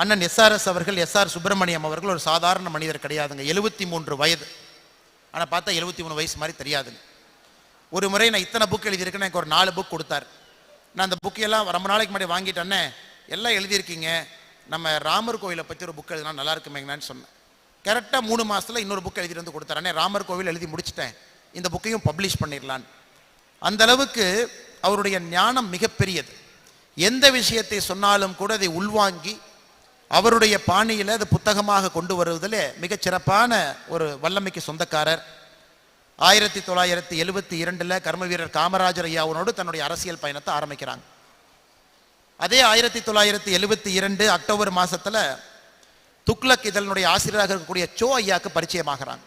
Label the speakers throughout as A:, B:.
A: அண்ணன் எஸ்ஆர்எஸ் அவர்கள் எஸ்ஆர் சுப்பிரமணியம் அவர்கள் ஒரு சாதாரண மனிதர் கிடையாதுங்க. எழுபத்தி மூன்று வயது. ஆனால் பார்த்தா எழுபத்தி மூணு வயசு மாதிரி தெரியாதுங்க. ஒரு முறை நான் இத்தனை புக் எழுதியிருக்கேன் எனக்கு ஒரு நாலு புக் கொடுத்தார். நான் அந்த புக்கையெல்லாம் எல்லாம் ரொம்ப நாளைக்கு முன்னாடி வாங்கிட்டேன்னே எல்லாம் எழுதியிருக்கீங்க. நம்ம ராமர் கோவிலை பற்றி ஒரு புக் எழுதினா நல்லா இருக்குமேங்கன்னு சொன்னேன். கரெக்டாக மூணு மாதத்தில் இன்னொரு புக் எழுதிட்டு வந்து கொடுத்தாரு. அண்ணே ராமர் கோவில் எழுதி முடிச்சிட்டேன். இந்த புக்கையும் பப்ளிஷ் பண்ணிடலான்னு. அந்த அளவுக்கு அவருடைய ஞானம் மிகப்பெரியது. எந்த விஷயத்தை சொன்னாலும் கூட அதை உள்வாங்கி அவருடைய பாணியில் அது புத்தகமாக கொண்டு வருவதில் மிகச் சிறப்பான ஒரு வல்லமைக்கு சொந்தக்காரர். ஆயிரத்தி தொள்ளாயிரத்தி எழுபத்தி இரண்டில் கர்ம வீரர் காமராஜர் ஐயாவோடு தன்னுடைய அரசியல் பயணத்தை ஆரம்பிக்கிறாங்க. அதே ஆயிரத்தி தொள்ளாயிரத்தி எழுபத்தி இரண்டு அக்டோபர் மாதத்தில் துக்ளக் இதழனுடைய ஆசிரியராக இருக்கக்கூடிய சோ ஐயாவுக்கு பரிச்சயமாகிறாங்க.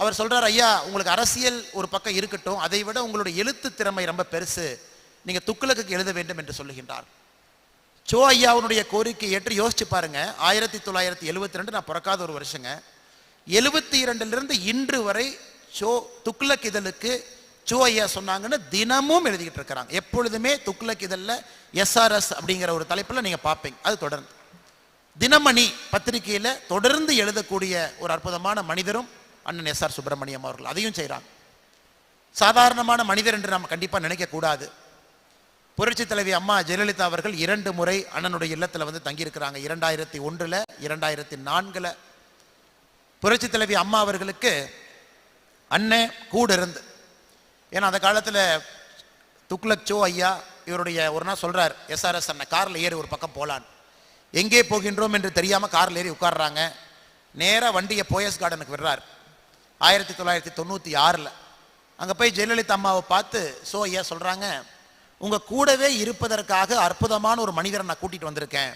A: அவர் சொல்கிறார் ஐயா உங்களுக்கு அரசியல் ஒரு பக்கம் இருக்கட்டும் அதை விட உங்களுடைய எழுத்து திறமை ரொம்ப பெருசு. நீங்கள் துக்ளக்குக்கு எழுத வேண்டும் என்று சொல்லுகின்றார் சோ ஐயாவுடைய கோரிக்கை ஏற்று யோசிச்சு பாருங்க. ஆயிரத்தி தொள்ளாயிரத்தி எழுபத்தி ரெண்டு நான் பிறக்காத ஒரு வருஷங்க. எழுபத்தி இரண்டுலேருந்து இன்று வரை சோ துக்ளக் இதழுக்கு சோ ஐயா சொன்னாங்கன்னு தினமும் எழுதிக்கிட்டு இருக்கிறாங்க. எப்பொழுதுமே துக்ளக் இதழில் எஸ்ஆர்எஸ் அப்படிங்கிற ஒரு தலைப்பில் நீங்கள் பார்ப்பீங்க அது தொடர்ந்து. தினமணி பத்திரிகையில் தொடர்ந்து எழுதக்கூடிய ஒரு அற்புதமான மனிதரும் அண்ணன் எஸ் ஆர் சுப்பிரமணியம் அவர்கள். அதையும் செய்கிறாங்க சாதாரணமான மனிதர் என்று நாம் கண்டிப்பாக நினைக்கக்கூடாது. புரட்சி தலைவி அம்மா ஜெயலலிதா அவர்கள் இரண்டு முறை அண்ணனுடைய இல்லத்தில் வந்து தங்கியிருக்கிறாங்க. இரண்டாயிரத்தி ஒன்றில் இரண்டாயிரத்தி நான்கில். புரட்சி தலைவி அம்மா அவர்களுக்கு அண்ணன் கூட இருந்து. ஏன்னா அந்த காலத்தில் துக்லக் சோ ஐயா இவருடைய ஒரு நாள் சொல்கிறார் எஸ்ஆர்எஸ் அண்ணன் காரில் ஏறி ஒரு பக்கம் போலான்னு. எங்கே போகின்றோம் என்று தெரியாமல் காரில் ஏறி உட்கார்றாங்க. நேராக வண்டியை போயஸ் கார்டனுக்கு விடுறார். ஆயிரத்தி தொள்ளாயிரத்தி தொண்ணூற்றி ஆறில். அங்கே போய் ஜெயலலிதா அம்மாவை பார்த்து சோ ஐயா சொல்கிறாங்க உங்க கூடவே இருப்பதற்காக அற்புதமான ஒரு மனிதரை நான் கூட்டிட்டு வந்திருக்கேன்.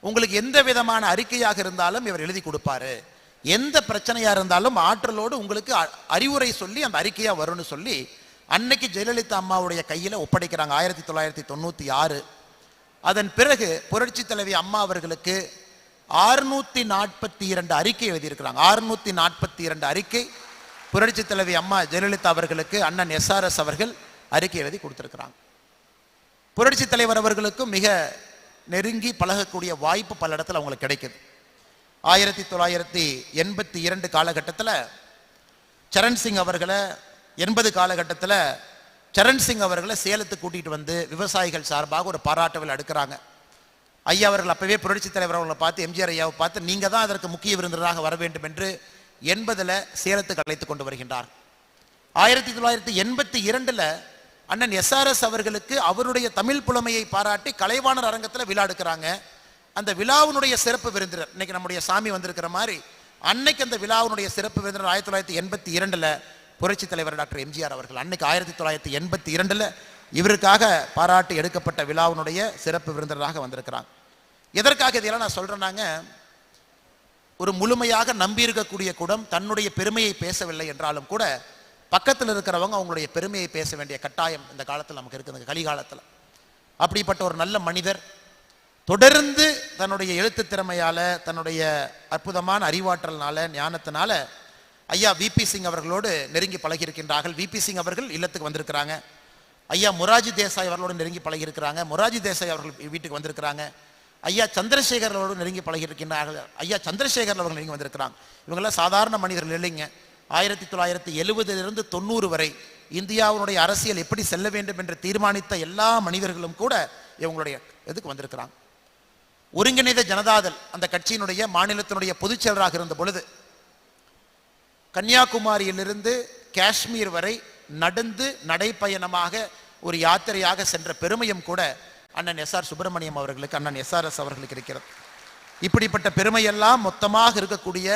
A: உங்களுக்கு எந்த விதமான அறிக்கையாக இருந்தாலும் இவர் எழுதி கொடுப்பாரு. எந்த பிரச்சனையா இருந்தாலும் ஆற்றலோடு உங்களுக்கு அறிவுரை சொல்லி அந்த அறிக்கையா வரும்னு சொல்லி அன்னைக்கு ஜெயலலிதா அம்மாவுடைய கையில ஒப்படைக்கிறாங்க ஆயிரத்தி தொள்ளாயிரத்தி தொண்ணூத்தி ஆறு. அதன் பிறகு புரட்சி தலைவி அம்மா அவர்களுக்கு ஆறுநூத்தி நாற்பத்தி இரண்டு அறிக்கை எழுதியிருக்கிறாங்க. ஆறுநூத்தி நாற்பத்தி இரண்டு அறிக்கை புரட்சி தலைவி அம்மா ஜெயலலிதா அவர்களுக்கு அண்ணன் எஸ்ஆர்எஸ் அவர்கள் அறிக்கை எழுதி கொடுத்திருக்கிறாங்க. புரட்சி தலைவர் அவர்களுக்கும் மிக நெருங்கி பழகக்கூடிய வாய்ப்பு பல இடத்துல அவங்களுக்கு கிடைக்குது. ஆயிரத்தி தொள்ளாயிரத்தி எண்பத்தி இரண்டு காலகட்டத்தில் சரண் சிங் அவர்களை எண்பது காலகட்டத்தில் சரண் சிங் அவர்களை சேலத்துக்கு கூட்டிகிட்டு வந்து விவசாயிகள் சார்பாக ஒரு பாராட்டுவில் அடுக்கிறாங்க எடுக்கிறாங்க. ஐயா அவர்கள் அப்பவே புரட்சி தலைவர் அவர்களை பார்த்து எம்ஜிஆர் ஐயாவை பார்த்து நீங்கள் தான் அதற்கு முக்கிய விருந்தினராக வர வேண்டும் என்று எண்பதுல சேலத்துக்கு அழைத்து கொண்டு வருகின்றார். ஆயிரத்தி தொள்ளாயிரத்தி எண்பத்தி இரண்டில் அண்ணன் எஸ்ஆர்எஸ் அவர்களுக்கு அவருடைய தமிழ் புலமையை பாராட்டி கலைவாணர் அரங்கத்தில் விழா எடுக்கிறாங்க. அந்த விழாவினுடைய சிறப்பு விருந்தினர் இன்னைக்கு நம்முடைய சாமி வந்திருக்கிற மாதிரி அன்னைக்கு அந்த விழாவினுடைய சிறப்பு விருந்தினர் ஆயிரத்தி தொள்ளாயிரத்தி எண்பத்தி இரண்டில் புரட்சி தலைவர் டாக்டர் எம்ஜிஆர் அவர்கள் அன்னைக்கு ஆயிரத்தி தொள்ளாயிரத்தி எண்பத்தி இரண்டில் இவருக்காக பாராட்டி எடுக்கப்பட்ட விழாவினுடைய சிறப்பு விருந்தினராக வந்திருக்கிறாங்க எதற்காக இதெல்லாம் நான் சொல்கிறேனாங்க ஒரு முழுமையாக நம்பியிருக்கக்கூடிய குடம் தன்னுடைய பெருமையை பேசவில்லை என்றாலும் கூட பக்கத்தில் இருக்கிறவங்க அவங்களுடைய பெருமையை பேச வேண்டிய கட்டாயம் இந்த காலத்தில் நமக்கு இருக்குது கலிகாலத்தில். அப்படிப்பட்ட ஒரு நல்ல மனிதர் தொடர்ந்து தன்னுடைய எழுத்து திறமையால் தன்னுடைய அற்புதமான அறிவாற்றல்னால ஞானத்தினால ஐயா விபி சிங் அவர்களோடு நெருங்கி பழகியிருக்கின்றார்கள். விபி சிங் அவர்கள் இல்லத்துக்கு வந்திருக்கிறாங்க. ஐயா முராஜி தேசாய் அவர்களோடு நெருங்கி பழகியிருக்கிறாங்க. மொராஜி தேசாய் அவர்கள் வீட்டுக்கு வந்திருக்கிறாங்க. ஐயா சந்திரசேகர் அவர்களோடு நெருங்கி பழகியிருக்கின்றார்கள். ஐயா சந்திரசேகர் அவர்கள் நெருங்கி வந்திருக்கிறாங்க. இவங்கெல்லாம் சாதாரண மனிதர்கள் இல்லைங்க. ஆயிரத்தி தொள்ளாயிரத்தி எழுபதிலிருந்து தொண்ணூறு வரை இந்தியாவினுடைய அரசியல் எப்படி செல்ல வேண்டும் என்று தீர்மானித்த எல்லா மனிதர்களும் கூட இவங்களுடைய இதுக்கு வந்திருக்கிறாங்க. ஒருங்கிணைந்த ஜனதாதள் அந்த கட்சியினுடைய மாநிலத்தினுடைய பொதுச் செயலராக இருந்த பொழுது கன்னியாகுமரியிலிருந்து காஷ்மீர் வரை நடந்து நடைப்பயணமாக ஒரு யாத்திரையாக சென்ற பெருமையும் கூட அண்ணன் எஸ் ஆர் சுப்பிரமணியம் அவர்களுக்கு அண்ணன் எஸ்ஆர்எஸ் அவர்களுக்கு இருக்கிறது. இப்படிப்பட்ட பெருமையெல்லாம் மொத்தமாக இருக்கக்கூடிய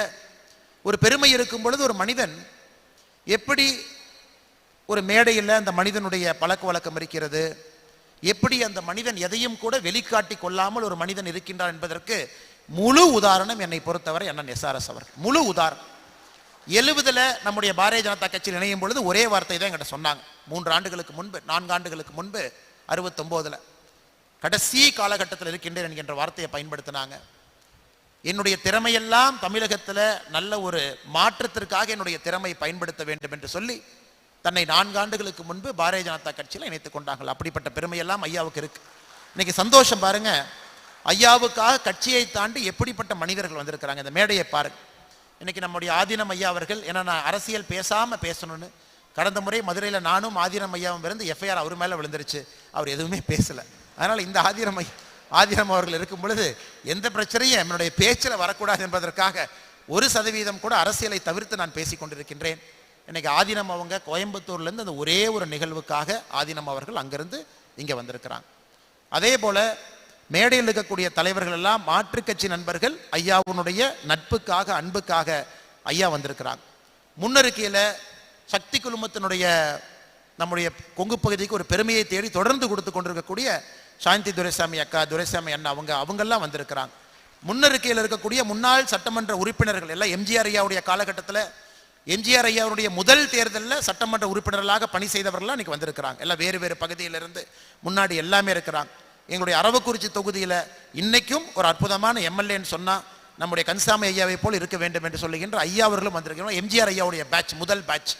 A: ஒரு பெருமை இருக்கும் பொழுது ஒரு மனிதன் எப்படி ஒரு மேடையில் அந்த மனிதனுடைய பழக்க வழக்கம் இருக்கிறது? எப்படி அந்த மனிதன் எதையும் கூட வெளிக்காட்டி கொள்ளாமல் ஒரு மனிதன் இருக்கின்றான் என்பதற்கு முழு உதாரணம் என்னை பொறுத்தவரை அண்ணன் எஸ்ஆர்எஸ் அவர்கள் முழு உதாரணம். எழுபதில் நம்முடைய பாரதிய ஜனதா கட்சியில் இணையும் பொழுது ஒரே வார்த்தை தான் எங்கிட்ட சொன்னாங்க. மூன்று ஆண்டுகளுக்கு முன்பு நான்கு ஆண்டுகளுக்கு முன்பு அறுபத்தொம்போதில். கடைசி காலகட்டத்தில் இருக்கின்றேன் என்கின்ற வார்த்தையை பயன்படுத்தினாங்க. என்னுடைய திறமையெல்லாம் தமிழகத்தில் நல்ல ஒரு மாற்றத்திற்காக என்னுடைய திறமை பயன்படுத்த வேண்டும் என்று சொல்லி தன்னை நான்கு ஆண்டுகளுக்கு முன்பு பாரதிய ஜனதா கட்சியில் இணைத்துக் கொண்டார்கள். அப்படிப்பட்ட பெருமையெல்லாம் ஐயாவுக்கு இருக்கு. இன்னைக்கு சந்தோஷம் பாருங்க. ஐயாவுக்காக கட்சியை தாண்டி எப்படிப்பட்ட மனிதர்கள் வந்திருக்கிறாங்க? இந்த மேடையை பாருங்க. இன்னைக்கு நம்முடைய ஆதீனம் ஐயா அவர்கள் ஏன்னா நான் அரசியல் பேசாம பேசணும்னு கடந்த முறை மதுரையில் நானும் ஆதீனம் ஐயாவும் இருந்து எஃப்ஐஆர் அவர் மேலே விழுந்துருச்சு. அவர் எதுவுமே பேசலை. அதனால இந்த ஆதீனம் ஐயா ஆதிரம் அவர்கள் இருக்கும் பொழுது எந்த பிரச்சனையும் என்னுடைய பேச்சில் வரக்கூடாது என்பதற்காக ஒரு சதவீதம் கூட அரசியலை தவிர்த்து நான் பேசிக் கொண்டிருக்கின்றேன். இன்னைக்கு ஆதினம் அவங்க கோயம்புத்தூர்லேருந்து அந்த ஒரே ஒரு நிகழ்வுக்காக ஆதினம் அவர்கள் அங்கிருந்து இங்கே வந்திருக்கிறாங்க. அதே போல மேடையில் இருக்கக்கூடிய தலைவர்கள் எல்லாம் மாற்றுக் கட்சி நண்பர்கள் ஐயாவுனுடைய நட்புக்காக அன்புக்காக ஐயா வந்திருக்கிறாங்க. முன்னறிக்கையில் சக்தி குழுமத்தினுடைய நம்முடைய கொங்கு பகுதிக்கு ஒரு பெருமையை தேடி தொடர்ந்து கொடுத்து கொண்டிருக்கக்கூடிய சாந்தி துரைசாமி அக்கா துரைசாமி அண்ணா அவங்க அவங்கெல்லாம் வந்திருக்கிறாங்க. முன்னறிக்கையில் இருக்கக்கூடிய முன்னாள் சட்டமன்ற உறுப்பினர்கள் எல்லாம் எம்ஜிஆர் ஐயாவுடைய காலகட்டத்தில் எம்ஜிஆர் ஐயாவுடைய முதல் தேர்தலில் சட்டமன்ற உறுப்பினர்களாக பணி செய்தவர்கள்லாம் இன்றைக்கி வந்திருக்கிறாங்க. எல்லாம் வேறு வேறு பகுதியிலிருந்து முன்னாடி எல்லாமே இருக்கிறாங்க. எங்களுடைய அரவக்குறிச்சி தொகுதியில் இன்றைக்கும் ஒரு அற்புதமான எம்எல்ஏன்னு சொன்னால் நம்முடைய கன்சாமி ஐயாவை போல் இருக்க வேண்டும் என்று சொல்லுகின்ற ஐயா அவர்களும் வந்திருக்கிறோம் எம்ஜிஆர் ஐயாவுடைய பேட்ச் முதல் பேட்ச்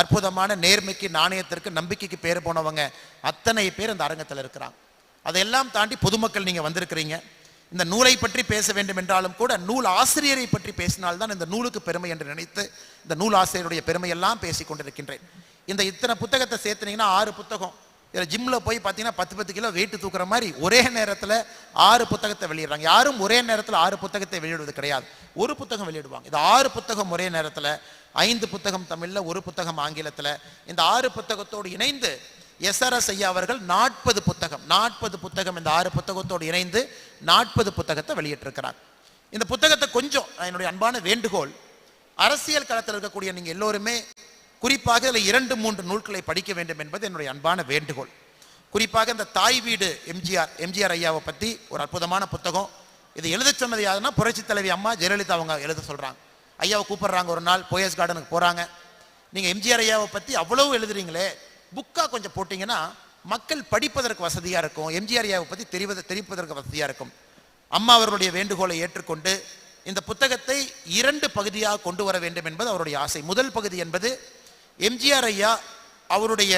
A: அற்புதமான நேர்மைக்கு நாணயத்திற்கு நம்பிக்கைக்கு பேர் போனவங்க அத்தனை பேர் அந்த அரங்கத்தில் இருக்கிறாங்க. அதையெல்லாம் தாண்டி பொதுமக்கள் நீங்கள் வந்திருக்கிறீங்க. இந்த நூலை பற்றி பேச வேண்டும் என்றாலும் கூட நூல் ஆசிரியரை பற்றி பேசினால்தான் இந்த நூலுக்கு பெருமை என்று நினைத்து இந்த நூல் ஆசிரியருடைய பெருமையெல்லாம் பேசி கொண்டிருக்கின்றேன். இந்த இத்தனை புத்தகத்தை சேர்த்துனீங்கன்னா ஆறு புத்தகம். இதில் ஜிம்மில் போய் பார்த்தீங்கன்னா பத்து பத்து கிலோ வெயிட் தூக்குற மாதிரி ஒரே நேரத்தில் ஆறு புத்தகத்தை வெளியிடுறாங்க. யாரும் ஒரே நேரத்தில் ஆறு புத்தகத்தை வெளியிடுவது கிடையாது. ஒரு புத்தகம் வெளியிடுவாங்க. இது ஆறு புத்தகம் ஒரே நேரத்தில் ஐந்து புத்தகம் தமிழில் ஒரு புத்தகம் ஆங்கிலத்தில். இந்த ஆறு புத்தகத்தோடு இணைந்து எஸ்ஆர்எஸ் ஐயா அவர்கள் நாற்பது புத்தகம் நாற்பது புத்தகம் இந்த ஆறு புத்தகத்தோடு இணைந்து நாற்பது புத்தகத்தை வெளியிட்டிருக்கிறாங்க இந்த புத்தகத்தை கொஞ்சம் என்னுடைய அன்பான வேண்டுகோள் அரசியல் களத்தில் இருக்கக்கூடிய நீங்கள் எல்லோருமே குறிப்பாக இதில் இரண்டு மூன்று நூல்களை படிக்க வேண்டும் என்பது என்னுடைய அன்பான வேண்டுகோள். குறிப்பாக இந்த தாய் வீடு எம்ஜிஆர் எம்ஜிஆர் ஐயாவை பற்றி ஒரு அற்புதமான புத்தகம். இது எழுத சொன்னது யாருன்னா புரட்சி தலைவி அம்மா ஜெயலலிதா அவங்க எழுத சொல்கிறாங்க ஐயாவை கூப்பிடுறாங்க ஒரு நாள் போயஸ் கார்டனுக்கு போகிறாங்க நீங்கள் எம்ஜிஆர் ஐயாவை பற்றி அவ்வளவு எழுதுறீங்களே புக்காக கொஞ்சம் போட்டிங்கன்னா மக்கள் படிப்பதற்கு வசதியாக இருக்கும். எம்ஜிஆர் ஐயாவை பற்றி தெரிவது தெரிவிப்பதற்கு வசதியாக இருக்கும். அம்மா அவர்களுடைய வேண்டுகோளை ஏற்றுக்கொண்டு இந்த புத்தகத்தை இரண்டு பகுதியாக கொண்டு வர வேண்டும் என்பது அவருடைய ஆசை. முதல் பகுதி என்பது எம்ஜிஆர் ஐயா அவருடைய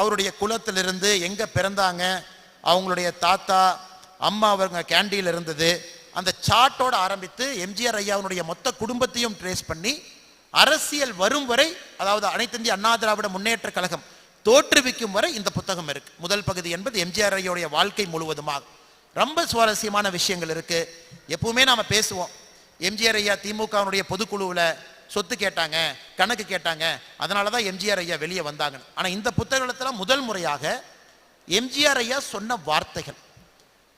A: அவருடைய குலத்திலிருந்து எங்கே பிறந்தாங்க அவங்களுடைய தாத்தா அம்மா அவங்க கேண்டியில் இருந்தது. அந்த சார்ட்டோட ஆரம்பித்து எம்ஜிஆர் ஐயாவுடைய மொத்த குடும்பத்தையும் ட்ரேஸ் பண்ணி அரசியல் வரும் வரை அதாவது அனைத்திந்திய அண்ணா திராவிட முன்னேற்ற கழகம் தோற்றுவிக்கும் வரை இந்த புத்தகம் இருக்கு. முதல் பகுதி என்பது எம்ஜிஆர் ஐயோடைய வாழ்க்கை முழுவதுமாக. ரொம்ப சுவாரஸ்யமான விஷயங்கள் இருக்கு. எப்பவுமே நாம பேசுவோம். எம்ஜிஆர் ஐயா திமுகவினுடைய பொதுக்குழுவில் சொத்து கேட்டாங்க கணக்கு கேட்டாங்க அதனால தான் எம்ஜிஆர் ஐயா வெளியே வந்தாங்க ஆனால் இந்த புத்தகத்தில் முதல் முறையாக எம்ஜிஆர் ஐயா சொன்ன வார்த்தைகள்.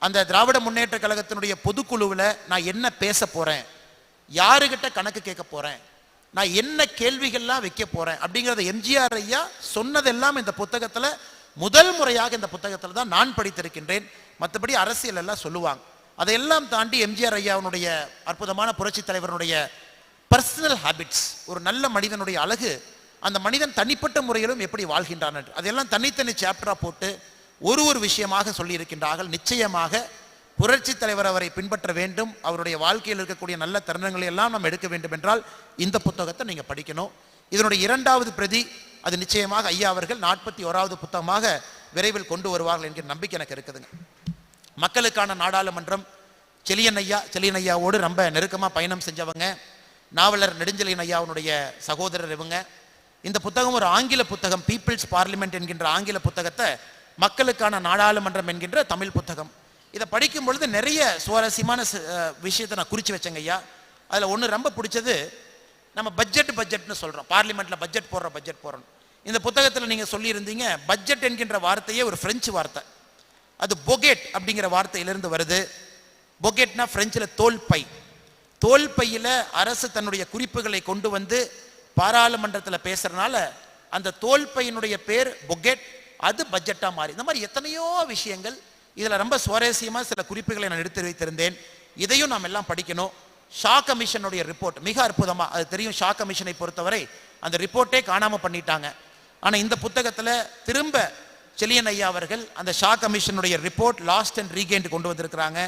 A: அந்த திராவிட முன்னேற்ற கழகத்தினுடைய பொதுக்குழுவில் நான் என்ன பேச போகிறேன் யாருக்கிட்ட கணக்கு கேட்க போகிறேன் நான் என்ன கேள்விகள்லாம் வைக்க போறேன் அப்படிங்கிறத எம்ஜிஆர் ஐயா சொன்னதெல்லாம் இந்த புத்தகத்தில் முதல் முறையாக இந்த புத்தகத்தில் தான் நான் படித்திருக்கின்றேன். மற்றபடி அரசியல் எல்லாம் சொல்லுவாங்க. அதையெல்லாம் தாண்டி எம்ஜிஆர் ஐயாவுடைய அற்புதமான புரட்சி தலைவருடைய பர்சனல் ஹாபிட்ஸ் ஒரு நல்ல மனிதனுடைய அழகு அந்த மனிதன் தனிப்பட்ட முறையிலும் எப்படி வாழ்கின்றான் அதையெல்லாம் அதெல்லாம் தனித்தனி சாப்டரா போட்டு ஒரு ஒரு விஷயமாக சொல்லியிருக்கின்றார்கள். நிச்சயமாக புரட்சி தலைவர் அவரை பின்பற்ற வேண்டும். அவருடைய வாழ்க்கையில் இருக்கக்கூடிய நல்ல தருணங்களை எல்லாம் நாம் எடுக்க வேண்டும் என்றால் இந்த புத்தகத்தை நீங்கள் படிக்கணும். இதனுடைய இரண்டாவது பிரதி அது நிச்சயமாக ஐயா அவர்கள் நாற்பத்தி ஓராவது புத்தகமாக விரைவில் கொண்டு வருவார்கள் என்கிற நம்பிக்கை எனக்கு இருக்குதுங்க. மக்களுக்கான நாடாளுமன்றம் செலியன் ஐயா செலியன் ஐயாவோடு ரொம்ப நெருக்கமாக பயணம் செஞ்சவங்க. நாவலர் நெடுஞ்செலியன் ஐயாவுடைய சகோதரர் இவங்க. இந்த புத்தகம் ஒரு ஆங்கில புத்தகம் பீப்புள்ஸ் பார்லிமெண்ட் என்கின்ற ஆங்கில புத்தகத்தை மக்களுக்கான நாடாளுமன்றம் என்கின்ற தமிழ் புத்தகம். இதை படிக்கும் பொழுது நிறைய சுவாரஸ்யமான விஷயத்தை நான் குறித்து வச்சேங்க ஐயா. அதில் ஒன்று ரொம்ப பிடிச்சது நம்ம பட்ஜெட் பட்ஜெட்னு சொல்கிறோம் பார்லிமெண்ட்டில் பட்ஜெட் போடுறோம் பட்ஜெட் போடுறோம் இந்த புத்தகத்தில் நீங்கள் சொல்லியிருந்தீங்க பட்ஜெட் என்கின்ற வார்த்தையே ஒரு ஃப்ரெஞ்சு வார்த்தை. அது பொகேட் அப்படிங்கிற வார்த்தையிலிருந்து வருது. பொகேட்னா ஃப்ரெஞ்சில் தோல் பை. தோல் பையில் அரசு தன்னுடைய குறிப்புகளை கொண்டு வந்து பாராளுமன்றத்தில் பேசுகிறனால அந்த தோல் பையினுடைய பேர் பொகேட் அது பட்ஜெட்டாக மாறி. இந்த மாதிரி எத்தனையோ விஷயங்கள் இதில் ரொம்ப சுவாரஸ்யமாக சில குறிப்புகளை நான் எடுத்து வைத்திருந்தேன். இதையும் நாம் எல்லாம் படிக்கணும். ஷா கமிஷனுடைய ரிப்போர்ட் மிக அற்புதமாக அது தெரியும் ஷா கமிஷனை பொறுத்தவரை அந்த ரிப்போர்ட்டே காணாம பண்ணிட்டாங்க. ஆனால் இந்த புத்தகத்தில் திரும்ப செலியன் ஐயா அவர்கள் அந்த ஷா கமிஷனுடைய ரிப்போர்ட் லாஸ்ட் அண்ட் ரீகெயின்ட் கொண்டு வந்திருக்கிறாங்க.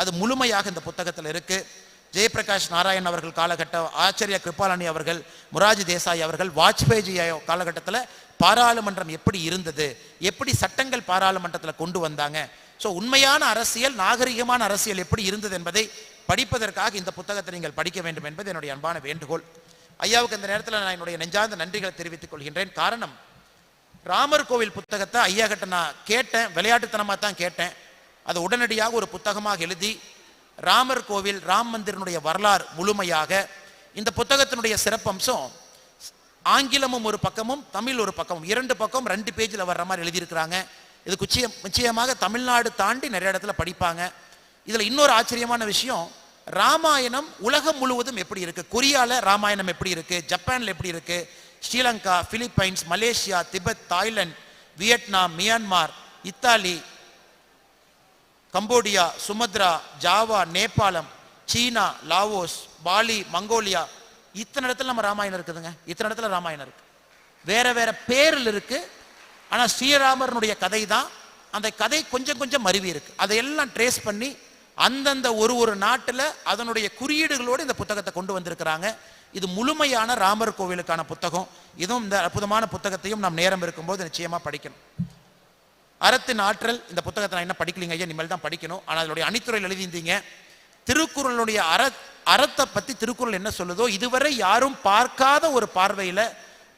A: அது முழுமையாக இந்த புத்தகத்தில் இருக்குது ஜெயபிரகாஷ் நாராயண் அவர்கள் காலகட்டம் ஆச்சரிய கிருபாலனி அவர்கள் முராஜி தேசாய் அவர்கள் வாஜ்பேயி காலகட்டத்தில் பாராளுமன்றம் எப்படி இருந்தது? எப்படி சட்டங்கள் பாராளுமன்றத்தில் கொண்டு வந்தாங்க? ஸோ உண்மையான அரசியல் நாகரிகமான அரசியல் எப்படி இருந்தது என்பதை படிப்பதற்காக இந்த புத்தகத்தை நீங்கள் படிக்க வேண்டும் என்பது என்னுடைய அன்பான வேண்டுகோள். ஐயாவுக்கு இந்த நேரத்தில் நான் என்னுடைய நெஞ்சார்ந்த நன்றிகளை தெரிவித்துக் கொள்கின்றேன். காரணம் ராமர் கோவில் புத்தகத்தை ஐயா கிட்ட நான் கேட்டேன் விளையாட்டுத்தனமாக தான் கேட்டேன். அது உடனடியாக ஒரு புத்தகமாக எழுதி ராமர் கோவில் ராம் மந்திரனுடைய வரலாறு முழுமையாக இந்த புத்தகத்தினுடைய சிறப்பம்சம் ஆங்கிலமும் ஒரு பக்கமும் தமிழ் ஒரு பக்கமும் இரண்டு பக்கம் ரெண்டு பேஜில் வர்ற மாதிரி எழுதியிருக்கிறாங்க. இது குச்சியம் நிச்சயமாக தமிழ்நாடு தாண்டி நிறைய இடத்துல படிப்பாங்க. இதில் இன்னொரு ஆச்சரியமான விஷயம் ராமாயணம் உலகம் முழுவதும் எப்படி இருக்குது கொரியாவில் ராமாயணம் எப்படி இருக்குது ஜப்பானில் எப்படி இருக்குது Sri Lanka Philippines Malaysia Tibet Thailand Vietnam Myanmar Italy Cambodia Sumatra Java நேபாளம் சீனா லாவோஸ் பாலி மங்கோலியா. இத்தனை இடத்துல நம்ம ராமாயணம் இருக்குதுங்க. இத்தனை இடத்துல ராமாயணம் இருக்குது வேற வேற பேரில் இருக்குது ஆனா ஸ்ரீராமரனுடைய கதை தான் அந்த கதை கொஞ்சம் கொஞ்சம் மருவி இருக்கு. அதையெல்லாம் ட்ரேஸ் பண்ணி அந்தந்த ஒரு ஒரு நாட்டில் அதனுடைய குறியீடுகளோடு இந்த புத்தகத்தை கொண்டு வந்திருக்கிறாங்க. இது முழுமையான ராமர் கோவிலுக்கான புத்தகம். இதுவும் இந்த அற்புதமான புத்தகத்தையும் நாம் நேரம் இருக்கும்போது நிச்சயமா படிக்கணும். அறத்தின் ஆற்றல் இந்த புத்தகத்தை நான் என்ன படிக்கலீங்க ஐயா? இனிமேல் தான் படிக்கணும். ஆனால் அதனுடைய அணித்துறையில் எழுதியிருந்தீங்க. திருக்குறளுடைய அற அறத்தை பற்றி திருக்குறள் என்ன சொல்லுதோ இதுவரை யாரும் பார்க்காத ஒரு பார்வையில்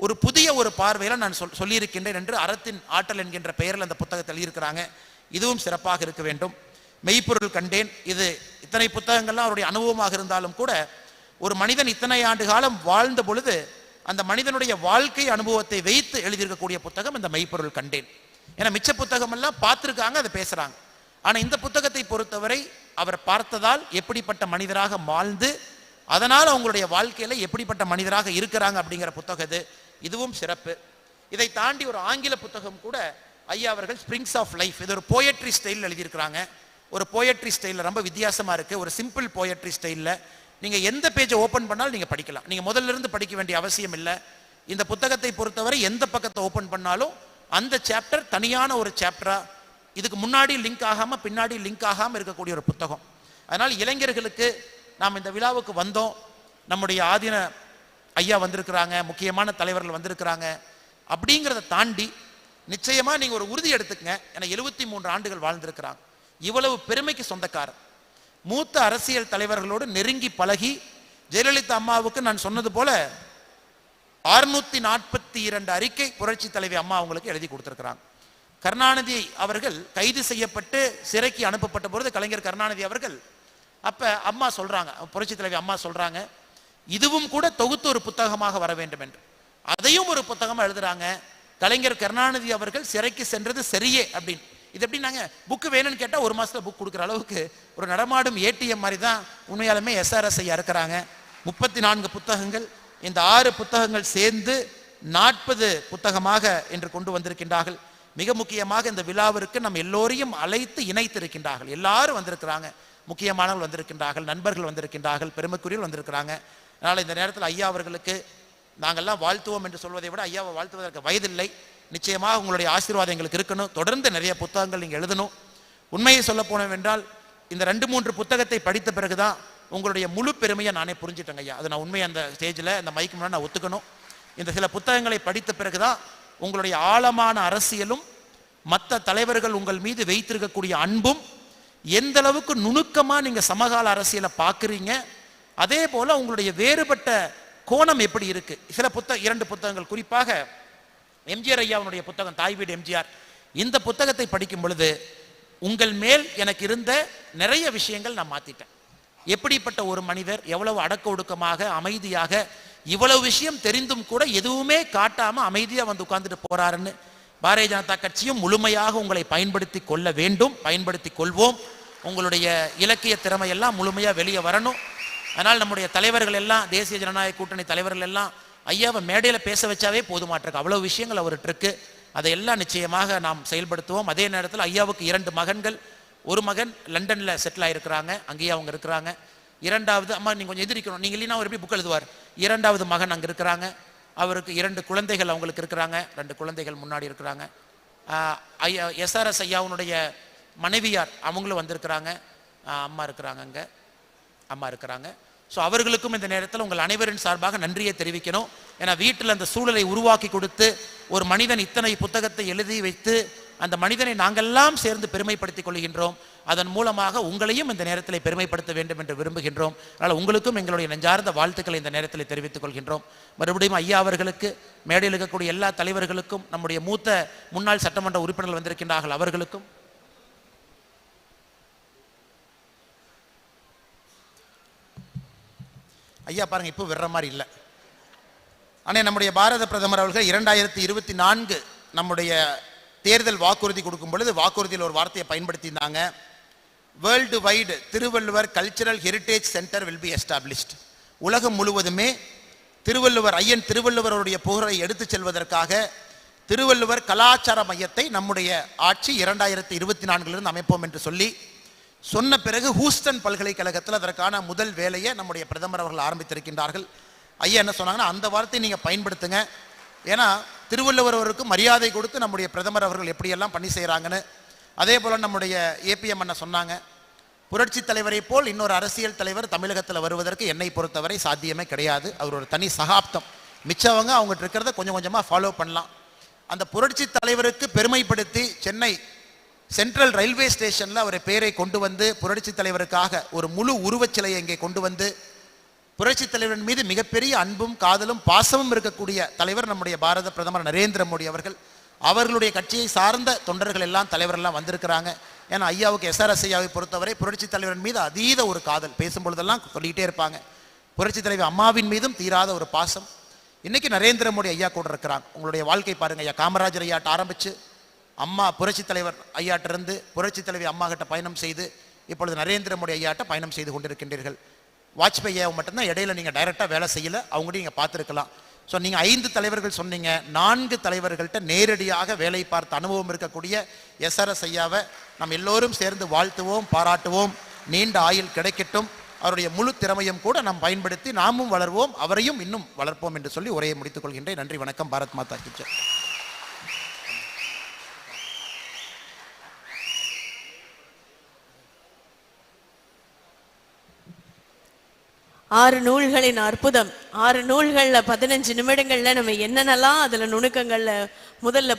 A: ஒரு புதிய ஒரு பார்வையில் நான் சொல் சொல்லியிருக்கின்றேன் என்று அறத்தின் ஆற்றல் என்கின்ற பெயரில் அந்த புத்தகத்தை எழுதியிருக்கிறாங்க. இதுவும் சிறப்பாக இருக்க வேண்டும். மெய்ப்பொருள் கண்டேன். இது இத்தனை புத்தகங்கள்லாம் அவருடைய அனுபவமாக இருந்தாலும் கூட ஒரு மனிதன் இத்தனை ஆண்டு காலம் வாழ்ந்த பொழுது அந்த மனிதனுடைய வாழ்க்கை அனுபவத்தை வைத்து எழுதியிருக்கக்கூடிய புத்தகம் இந்த மெய்ப்பொருள் கண்டேன். ஏன்னா மிச்ச புத்தகம் எல்லாம் பார்த்துருக்காங்க அதை பேசுகிறாங்க ஆனால் இந்த புத்தகத்தை பொறுத்தவரை அவர் பார்த்ததால் எப்படிப்பட்ட மனிதராக வாழ்ந்து அதனால் அவங்களுடைய வாழ்க்கையில் எப்படிப்பட்ட மனிதராக இருக்கிறாங்க அப்படிங்கிற புத்தகம் இது. இதுவும் சிறப்பு. இதை தாண்டி ஒரு ஆங்கில புத்தகம் கூட ஐயா அவர்கள் ஸ்பிரிங்ஸ் ஆஃப் லைஃப் இது ஒரு போயட்ரி ஸ்டைல் எழுதியிருக்கிறாங்க. ஒரு போயட்ரி ஸ்டைலில் ரொம்ப வித்தியாசமாக இருக்குது ஒரு சிம்பிள் போயட்ரி ஸ்டைலில் நீங்கள் எந்த பேஜை ஓப்பன் பண்ணாலும் நீங்கள் படிக்கலாம். நீங்கள் முதல்ல இருந்து படிக்க வேண்டிய அவசியம் இல்லை. இந்த புத்தகத்தை பொறுத்தவரை எந்த பக்கத்தை ஓப்பன் பண்ணாலும் அந்த சாப்டர் தனியான ஒரு சாப்டராக இதுக்கு முன்னாடி லிங்க் ஆகாமல் பின்னாடி லிங்க் ஆகாமல் இருக்கக்கூடிய ஒரு புத்தகம். அதனால் இளைஞர்களுக்கு நாம் இந்த விழாவுக்கு வந்தோம். நம்முடைய ஆதீன ஐயா வந்திருக்கிறாங்க முக்கியமான தலைவர்கள் வந்திருக்கிறாங்க அப்படிங்கிறத தாண்டி நிச்சயமா நீங்க ஒரு உறுதி எடுத்துக்கங்க. ஏன்னா எழுபத்தி மூன்று ஆண்டுகள் வாழ்ந்திருக்கிறாங்க. இவ்வளவு பெருமைக்கு சொந்தக்காரர். மூத்த அரசியல் தலைவர்களோடு நெருங்கி பழகி ஜெயலலிதா அம்மாவுக்கு நான் சொன்னது போல அறுநூத்தி நாற்பத்தி இரண்டு அறிக்கை புரட்சி தலைவி அம்மா அவங்களுக்கு எழுதி கொடுத்துருக்கிறாங்க. கருணாநிதி அவர்கள் கைது செய்யப்பட்டு சிறைக்கு அனுப்பப்பட்ட பொழுது கலைஞர் கருணாநிதி அவர்கள் அப்ப அம்மா சொல்றாங்க புரட்சி தலைவி அம்மா சொல்றாங்க இதுவும் கூட தொகுத்து ஒரு புத்தகமாக வர வேண்டும் என்று அதையும் ஒரு புத்தகமாக எழுதுறாங்க. கலைஞர் கருணாநிதி அவர்கள் சிறைக்கு சென்றது சரியே அப்படின்னு. இது எப்படின்னாங்க? புக்கு வேணும்னு கேட்டால் ஒரு மாதத்தில் புக் கொடுக்குற அளவுக்கு ஒரு நடமாடும் ஏடிஎம் மாதிரி தான் உண்மையாலுமே எஸ்ஆர்எஸ் ஐயா இருக்கிறாங்க முப்பத்தி நான்கு புத்தகங்கள் இந்த ஆறு புத்தகங்கள் சேர்ந்து நாற்பது புத்தகமாக என்று கொண்டு வந்திருக்கின்றார்கள். மிக முக்கியமாக இந்த விழாவிற்கு நம் எல்லோரையும் அழைத்து இணைத்திருக்கின்றார்கள். எல்லாரும் வந்திருக்கிறாங்க. முக்கியமானவர்கள் வந்திருக்கின்றார்கள் நண்பர்கள் வந்திருக்கின்றார்கள் பெருமைக்குரியல் வந்திருக்கிறாங்க. அதனால் இந்த நேரத்தில் ஐயா அவர்களுக்கு நாங்கள்லாம் வாழ்த்துவோம் என்று சொல்வதை விட ஐயாவை வாழ்த்துவதற்கு வயதில்லை. நிச்சயமாக உங்களுடைய ஆசீர்வாதம் எங்களுக்கு இருக்கணும். தொடர்ந்து நிறைய புத்தகங்கள் நீங்கள் எழுதணும். உண்மையை சொல்ல போனோம் என்றால் இந்த ரெண்டு மூன்று புத்தகத்தை படித்த பிறகு தான் உங்களுடைய முழு பெருமையை நானே புரிஞ்சிட்டேங்க ஐயா. அது நான் உண்மை அந்த ஸ்டேஜில் அந்த மைக்கு முன்னாடி நான் ஒத்துக்கணும். இந்த சில புத்தகங்களை படித்த பிறகு தான் உங்களுடைய ஆழமான அரசியலும் மற்ற தலைவர்கள் உங்கள் மீது வைத்திருக்கக்கூடிய அன்பும் எந்த அளவுக்கு நுணுக்கமாக நீங்கள் சமகால அரசியலை பார்க்குறீங்க அதே போல உங்களுடைய வேறுபட்ட கோணம் எப்படி இருக்கு? சில புத்தக இரண்டு புத்தகங்கள். குறிப்பாக எம்ஜிஆர் ஐயாவுடைய புத்தகம் தாய் வீடு எம்ஜிஆர். இந்த புத்தகத்தை படிக்கும் பொழுது உங்கள் மேல் எனக்கு இருந்த நிறைய விஷயங்கள் நான் மாத்திட்டேன். எப்படிப்பட்ட ஒரு மனிதர் எவ்வளவு அடக்க ஒடுக்கமாக அமைதியாக இவ்வளவு விஷயம் தெரிந்தும் கூட எதுவுமே காட்டாம அமைதியா வந்து உட்கார்ந்துட்டு போறாருன்னு பாரதிய ஜனதா கட்சியும் முழுமையாக உங்களை பயன்படுத்தி கொள்ள வேண்டும் பயன்படுத்தி கொள்வோம். உங்களுடைய இலக்கிய திறமையெல்லாம் முழுமையா வெளியே வரணும். அதனால் நம்முடைய தலைவர்கள் எல்லாம் தேசிய ஜனநாயக கூட்டணி தலைவர்கள் எல்லாம் ஐயாவை மேடையில் பேச வச்சாவே போதுமாட்டிருக்கு. அவ்வளவு விஷயங்கள் அவர்கிட்ட இருக்கு. அதையெல்லாம் நிச்சயமாக நாம் செயல்படுத்துவோம். அதே நேரத்தில் ஐயாவுக்கு இரண்டு மகன்கள். ஒரு மகன் லண்டனில் செட்டில் ஆகிருக்கிறாங்க அங்கேயே அவங்க இருக்கிறாங்க. இரண்டாவது அம்மா நீங்கள் கொஞ்சம் எதிரிக்கணும் நீங்கள் இல்லைன்னா அவர் எப்படி புக் எழுதுவார்? இரண்டாவது மகன் அங்கே இருக்கிறாங்க. அவருக்கு இரண்டு குழந்தைகள் அவங்களுக்கு இருக்கிறாங்க. ரெண்டு குழந்தைகள் முன்னாடி இருக்கிறாங்க. ஐயா எஸ்ஆர்எஸ் ஐயாவுனுடைய மனைவியார் அவங்களும் வந்திருக்கிறாங்க. அம்மா இருக்கிறாங்க அங்கே. அம்மா இருக்கிறாங்க. ஸோ அவர்களுக்கும் இந்த நேரத்தில் உங்கள் அனைவரின் சார்பாக நன்றியை தெரிவிக்கணும். ஏன்னா வீட்டில் அந்த சூழலை உருவாக்கி கொடுத்து ஒரு மனிதன் இத்தனை புத்தகத்தை எழுதி வைத்து அந்த மனிதனை நாங்கெல்லாம் சேர்ந்து பெருமைப்படுத்திக் கொள்கின்றோம். அதன் மூலமாக உங்களையும் இந்த நேரத்தில் பெருமைப்படுத்த வேண்டும் என்று விரும்புகின்றோம். அதனால் உங்களுக்கும் எங்களுடைய நெஞ்சார்ந்த வாழ்த்துக்களை இந்த நேரத்தில் தெரிவித்துக் கொள்கின்றோம். மறுபடியும் ஐயா அவர்களுக்கு மேடையில் இருக்கக்கூடிய எல்லா தலைவர்களுக்கும் நம்முடைய மூத்த முன்னாள் சட்டமன்ற உறுப்பினர்கள் வந்திருக்கின்றார்கள் அவர்களுக்கும். ஐயா பாருங்க இப்போ விடுற மாதிரி இல்லை. ஆனால் நம்முடைய பாரத பிரதமர் அவர்கள் இரண்டாயிரத்தி இருபத்தி நான்கு நம்முடைய தேர்தல் வாக்குறுதி கொடுக்கும் பொழுது வாக்குறுதியில் ஒரு வார்த்தையை பயன்படுத்தியிருந்தாங்க. World wide Thiruvalluvar cultural heritage centre will be established உலகம் முழுவதுமே திருவள்ளுவர் ஐயன் திருவள்ளுவருடைய புகழை எடுத்துச் செல்வதற்காக திருவள்ளுவர் கலாச்சார மையத்தை நம்முடைய ஆட்சி இரண்டாயிரத்தி இருபத்தி நான்கிலிருந்து அமைப்போம் என்று சொல்லி சொன்ன பிறகு ஹூஸ்டன் பல்கலைக்கழகத்தில் அதற்கான முதல் வேலையை நம்முடைய பிரதமர் அவர்கள் ஆரம்பித்திருக்கின்றார்கள். ஐயா என்ன சொன்னாங்கன்னா அந்த வார்த்தையை நீங்கள் பயன்படுத்துங்க. ஏன்னா திருவள்ளுவர் அவருக்கு மரியாதை கொடுத்து நம்முடைய பிரதமர் அவர்கள் எப்படியெல்லாம் பண்ணி செய்கிறாங்கன்னு அதே போல் நம்முடைய ஏபிஎம் அண்ணன் சொன்னாங்க. புரட்சி தலைவரை போல் இன்னொரு அரசியல் தலைவர் தமிழகத்தில் வருவதற்கு என்னை பொறுத்தவரை சாத்தியமே கிடையாது. அவர் ஒரு தனி சகாப்தம். மிச்சவங்க அவங்ககிட்ட இருக்கிறத கொஞ்சம் கொஞ்சமாக ஃபாலோ பண்ணலாம். அந்த புரட்சி தலைவருக்கு பெருமைப்படுத்தி சென்னை சென்ட்ரல் ரயில்வே ஸ்டேஷனில் அவர் பேரை கொண்டு வந்து புரட்சி தலைவருக்காக ஒரு முழு உருவச்சிலையை இங்கே கொண்டு வந்து புரட்சி தலைவரின் மீது மிகப்பெரிய அன்பும் காதலும் பாசமும் இருக்கக்கூடிய தலைவர் நம்முடைய பாரத பிரதமர் நரேந்திர மோடி அவர்கள். அவர்களுடைய கட்சியை சார்ந்த தொண்டர்கள் எல்லாம் தலைவர் எல்லாம் வந்திருக்கிறாங்க. ஏன்னா ஐயாவுக்கு எஸ்ஆர்எஸ் ஐயாவை பொறுத்தவரை புரட்சி தலைவரின் மீது அதீத ஒரு காதல். பேசும்பொழுதெல்லாம் சொல்லிக்கிட்டே இருப்பாங்க. புரட்சி தலைவர் அம்மாவின் மீதும் தீராத ஒரு பாசம். இன்னைக்கு நரேந்திர மோடி ஐயா கூட இருக்கிறாங்க உங்களுடைய வாழ்க்கை பாருங்க ஐயா. காமராஜர் ஐயாட்ட ஆரம்பிச்சு அம்மா புரட்சி தலைவர் ஐயாட்டிருந்து புரட்சி தலைவி அம்மா கிட்ட பயணம் செய்து இப்பொழுது நரேந்திர மோடி ஐயாட்ட பயணம் செய்து கொண்டிருக்கின்றீர்கள். வாஜ்பாய் ஐயாவை மட்டும்தான் இடையில நீங்கள் டைரெக்டாக வேலை செய்யலை அவங்களையும் நீங்கள் பார்த்துருக்கலாம். ஸோ நீங்கள் ஐந்து தலைவர்கள் சொன்னீங்க நான்கு தலைவர்கள்ட்ட நேரடியாக வேலை பார்த்த அனுபவம் இருக்கக்கூடிய எஸ்ஆர்எஸ் ஐயாவை நம்ம எல்லோரும் சேர்ந்து வாழ்த்துவோம் பாராட்டுவோம். நீண்ட ஆயுள் கிடைக்கட்டும். அவருடைய முழு திறமையும் கூட நாம் பயன்படுத்தி நாமும் வளர்வோம் அவரையும் இன்னும் வளர்ப்போம் என்று சொல்லி உரையை முடித்துக் கொள்கின்றேன். நன்றி வணக்கம். பாரத் மாதா கிச்சன்
B: ஆறு நூல்களின் அற்புதம். ஆறு நூல்களில் பதினஞ்சு நிமிடங்களில் நம்ம என்னென்னலாம் அதில் நுணுக்கங்களில் முதல்ல